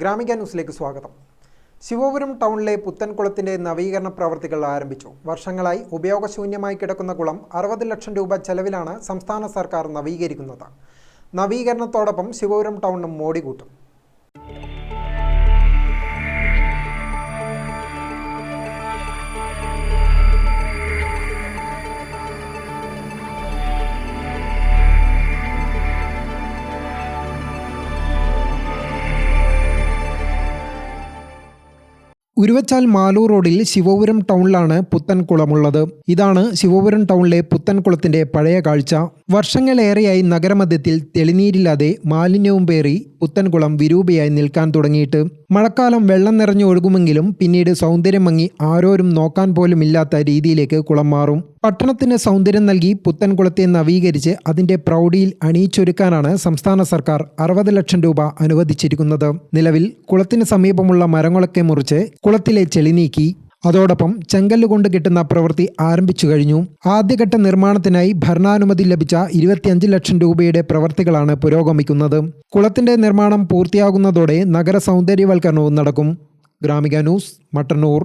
ഗ്രാമിക ന്യൂസിലേക്ക് സ്വാഗതം. ശിവപുരം ടൗണിലെ പുത്തൻകുളത്തിന്റെ നവീകരണ പ്രവർത്തികൾ ആരംഭിച്ചു. വർഷങ്ങളായി ഉപയോഗശൂന്യമായി കിടക്കുന്ന കുളം അറുപത് ലക്ഷം രൂപ ചെലവിലാണ് സംസ്ഥാന സർക്കാർ നവീകരിക്കുന്നത്. നവീകരണത്തോടൊപ്പം ശിവപുരം ടൗണും മോടി കൂട്ടും ഉരുവച്ചാൽ മാലൂർ റോഡിൽ ശിവപുരം ടൗണിലാണ് പുത്തൻകുളമുള്ളത്. ഇതാണ് ശിവപുരം ടൗണിലെ പുത്തൻകുളത്തിന്റെ പഴയ കാഴ്ച. വർഷങ്ങളേറെയായി നഗരമധ്യത്തിൽ തെളിനീരില്ലാതെ മാലിന്യവും പേറി പുത്തൻകുളം വിരൂപയായി നിൽക്കാൻ തുടങ്ങിയിട്ട്. മഴക്കാലം വെള്ളം നിറഞ്ഞു ഒഴുകുമെങ്കിലും പിന്നീട് സൗന്ദര്യം മങ്ങി ആരോരും നോക്കാൻ പോലും ഇല്ലാത്ത രീതിയിലേക്ക് കുളം മാറും. പട്ടണത്തിന് സൗന്ദര്യം നൽകി പുത്തൻകുളത്തെ നവീകരിച്ച് അതിന്റെ പ്രൗഢിയിൽ അണിയിച്ചൊരുക്കാനാണ് സംസ്ഥാന സർക്കാർ അറുപത് ലക്ഷം രൂപ അനുവദിച്ചിരിക്കുന്നത്. നിലവിൽ കുളത്തിന് സമീപമുള്ള മരങ്ങളൊക്കെ മുറിച്ച് കുളത്തിലെ ചെളി നീക്കി അതോടൊപ്പം ചെങ്കല്ലുകൊണ്ട് കിട്ടുന്ന പ്രവൃത്തി ആരംഭിച്ചു കഴിഞ്ഞു. ആദ്യഘട്ട നിർമ്മാണത്തിനായി ഭരണാനുമതി ലഭിച്ച ഇരുപത്തിയഞ്ച് ലക്ഷം രൂപയുടെ പ്രവൃത്തികളാണ് പുരോഗമിക്കുന്നത്. കുളത്തിന്റെ നിർമ്മാണം പൂർത്തിയാകുന്നതോടെ നഗര സൗന്ദര്യവൽക്കരണവും നടക്കും. ഗ്രാമിക ന്യൂസ് മട്ടന്നൂർ.